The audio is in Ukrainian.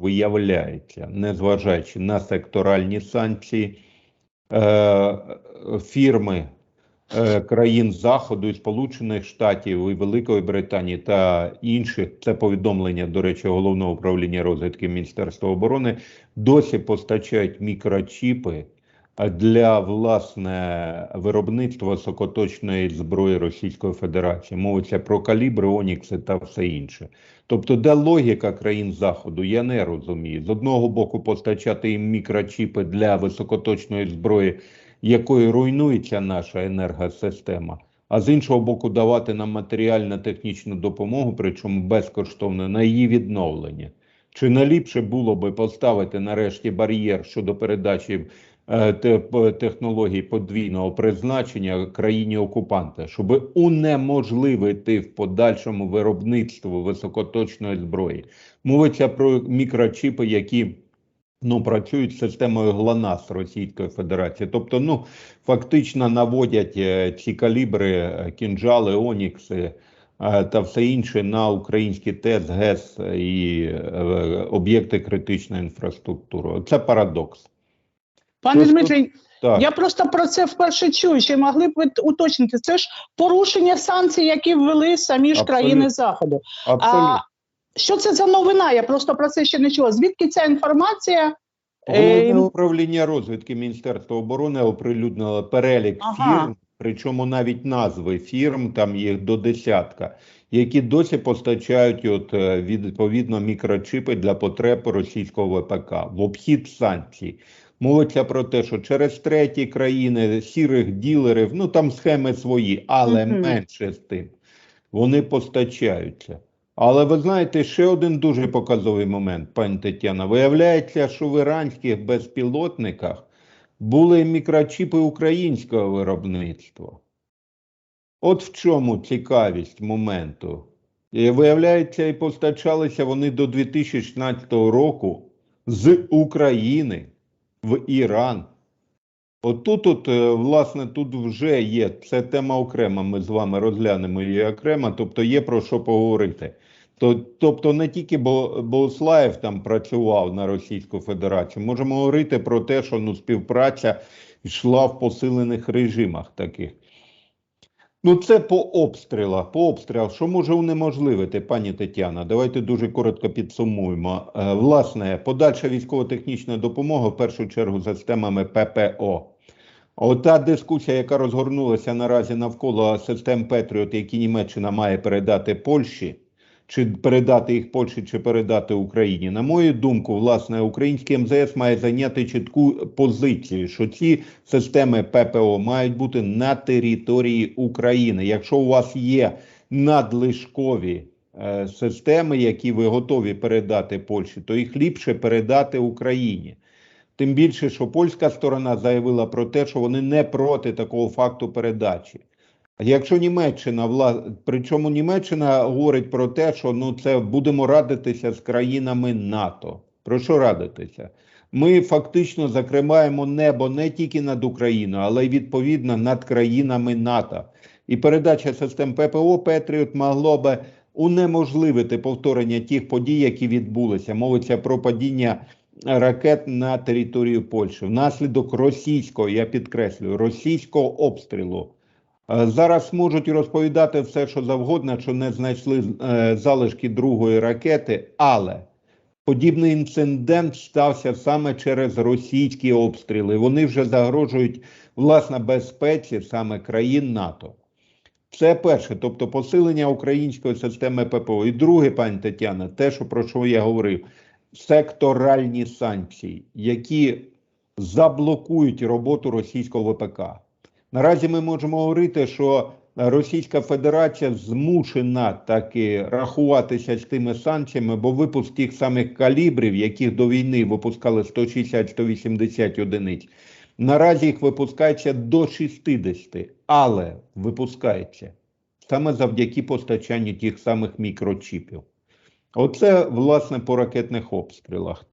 виявляється, незважаючи на секторальні санкції, е, фірми е, країн Заходу і Сполучених Штатів і Великої Британії та інших, це повідомлення, до речі, головного управління розвідки Міністерства оборони, досі постачають мікрочіпи для власне виробництва високоточної зброї Російської Федерації. Мовиться про калібри, Онікси та все інше. Тобто, де логіка країн Заходу, я не розумію. З одного боку, постачати їм мікрочіпи для високоточної зброї, якою руйнується наша енергосистема, а з іншого боку, давати нам матеріально-технічну допомогу, причому безкоштовно на її відновлення. Чи не ліпше було би поставити нарешті бар'єр щодо передачі технологій подвійного призначення країні окупанта, щоб унеможливити в подальшому виробництво високоточної зброї? Мовиться про мікрочіпи, які ну, працюють системою ГЛОНАСС Російської Федерації. Тобто, ну, фактично наводять е, ці калібри, е, кінжали, онікси е, та все інше на українські ТЕС, ГЕС і е, об'єкти критичної інфраструктури. Це парадокс. Пане Так. я просто про це вперше чую. Чи могли б ви уточнити? Це ж порушення санкцій, які ввели самі ж Абсолютно. країни Заходу. Абсолютно. А що це за новина? Я просто про це ще не чула. Звідки ця інформація? Головне Е, управління розвідки Міністерства оборони оприлюднило перелік Ага. фірм, причому навіть назви фірм, там їх до десятка, які досі постачають от, е, відповідно мікрочипи для потреб російського ВПК в обхід санкцій. Мовиться про те, що через треті країни сірих ділерів, ну там схеми свої, але Мгм. менше з тим, вони постачаються. Але ви знаєте, ще один дуже показовий момент, пані Тетяна. Виявляється, що в іранських безпілотниках були мікрочіпи українського виробництва. От в чому цікавість моменту. І виявляється, і постачалися вони до 2016 року з України в Іран. От тут, от, е, власне, тут вже є, це тема окрема, ми з вами розглянемо її окремо, тобто є про що поговорити. Тобто не тільки Бо- там працював на Російську Федерацію, можемо говорити про те, що ну, співпраця йшла в посилених режимах таких. Ну, це по обстрілах. По обстрілах, що може унеможливити, пані Тетяна? Давайте дуже коротко підсумуємо. Е, Власне, подальша військово-технічна допомога, в першу чергу, за системами ППО. Ота дискусія, яка розгорнулася наразі навколо систем Петріот, які Німеччина має передати Польщі, чи передати їх Польщі, чи передати Україні. На мою думку, власне, український МЗС має зайняти чітку позицію, що ці системи ППО мають бути на території України. Якщо у вас є надлишкові е, системи, які ви готові передати Польщі, то їх ліпше передати Україні. Тим більше, що польська сторона заявила про те, що вони не проти такого факту передачі. Якщо Німеччина, вла... причому Німеччина говорить про те, що ну це будемо радитися з країнами НАТО. Про що радитися? Ми фактично закриваємо небо не тільки над Україною, але й відповідно над країнами НАТО. І передача систем ППО Петріот могло би унеможливити повторення тих подій, які відбулися. Мовиться про падіння ракет на територію Польщі внаслідок російського, я підкреслюю, російського обстрілу. Е, Зараз можуть розповідати все, що завгодно, що не знайшли е, залишки другої ракети, але подібний інцидент стався саме через російські обстріли. Вони вже загрожують власне безпеці саме країн НАТО. Це перше, тобто посилення української системи ППО. І друге, пані Тетяна, те, що про що я говорив, секторальні санкції, які заблокують роботу російського ВПК. Наразі ми можемо говорити, що Російська Федерація змушена таки рахуватися з тими санкціями, бо випуск тих самих калібрів, яких до війни випускали 160-180 одиниць, наразі їх випускається до 60, але випускається саме завдяки постачанню тих самих мікрочіпів. Оце власне по ракетних обстрілах.